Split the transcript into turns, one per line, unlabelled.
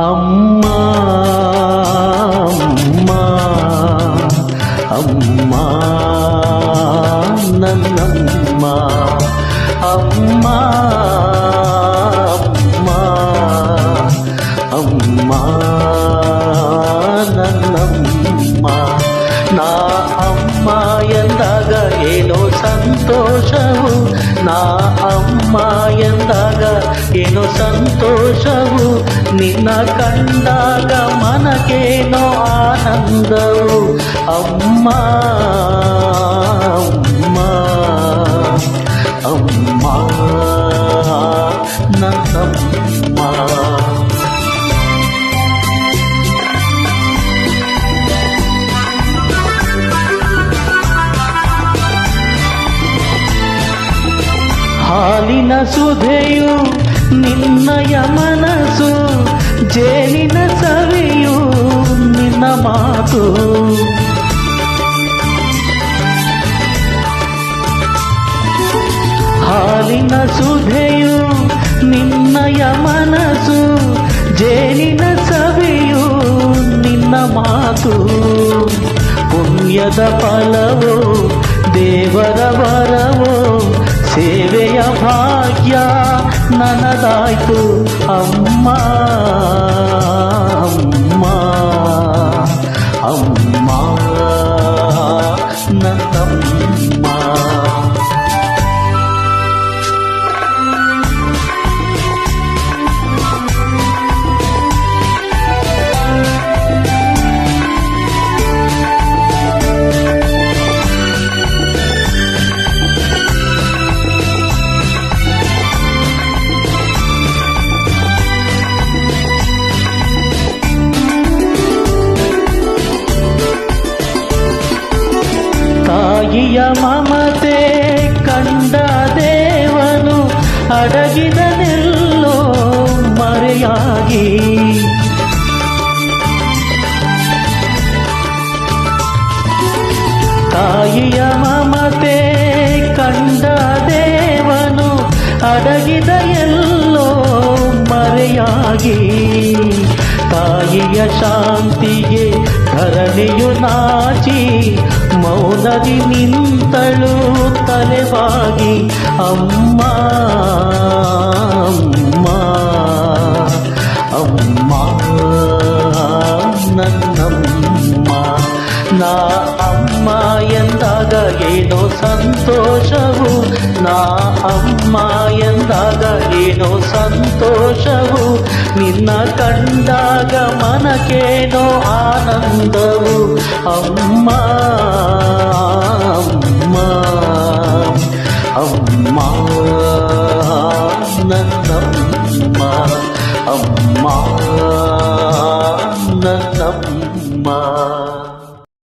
అమ్మా అమ్మా అమ్మా నన్నమ్మా అమ్మా అమ్మా అమ్మా నన్నమ్మ నా ಅಮ್ಮ ಎಂದಾಗ ಏನೋ ಸಂತೋಷವು ನಾ ಅಮ್ಮ ಎಂದಾಗ ಏನೋ ಸಂತೋಷವು ನಿನ್ನ ಕಂಡಾಗ ಮನಗೇನೋ ಆನಂದವು ಅಮ್ಮ ಅಮ್ಮ ಅಮ್ಮ ನನ್ನಮ್ಮ ಹಾಲಿನ ಸುಧೆಯು ನಿನ್ನಯ ಮನಸ್ಸು ಜೇನಿನ ಸವಿಯು ನಿನ್ನ ಮಾತು ಹಾಲಿನ ಸುಧೆಯು ನಿನ್ನಯ ಮನಸ್ಸು ಜೇನಿನ ಸವಿಯು ನಿನ್ನ ಮಾತು ಪುಣ್ಯದ ಫಲವೋ ದೇವರ ವರವೋ ಸೇವೆಯ ಭಾಗ್ಯ ನನದಾಯ್ತು ಅಮ್ಮ ಅಮ್ಮ ಅಮ್ಮ ತಾಯಿಯ ಮಮತೆ ಕಂಡ ದೇವನು ಅಡಗಿದನೆಲ್ಲೋ ಮರೆಯಾಗಿ. ತಾಯಿಯ ಮಮತೆ ಕಂಡ ದೇವನು ಅಡಗಿದ ಎಲ್ಲೋ ಮರೆಯಾಗಿ. ತಾಯಿಯ ಶಾಂತಿಗೆ ಧರಣಿಯು ನಾಚಿ ಮೌನದಿ ನಿಂತಳು ತಲೆವಾಗಿ ಅಮ್ಮ ಅಮ್ಮ ಅಮ್ಮ ನನ್ನಮ್ಮ ನಾ ಅಮ್ಮ ಎಂದಾಗ ಏನೋ ಸಂತೋಷವು ನಾ ಅಮ್ಮ ಎಂದಾಗ ಏನೋ ಸಂತೋಷವು ನಿನ್ನ ಕಂಡಾಗ ಮನಕೇನೋ ಆನಂದವು ಅಮ್ಮ ಅಮ್ಮ ಅಮ್ಮ ನನ್ನಮ್ಮ ಅಮ್ಮ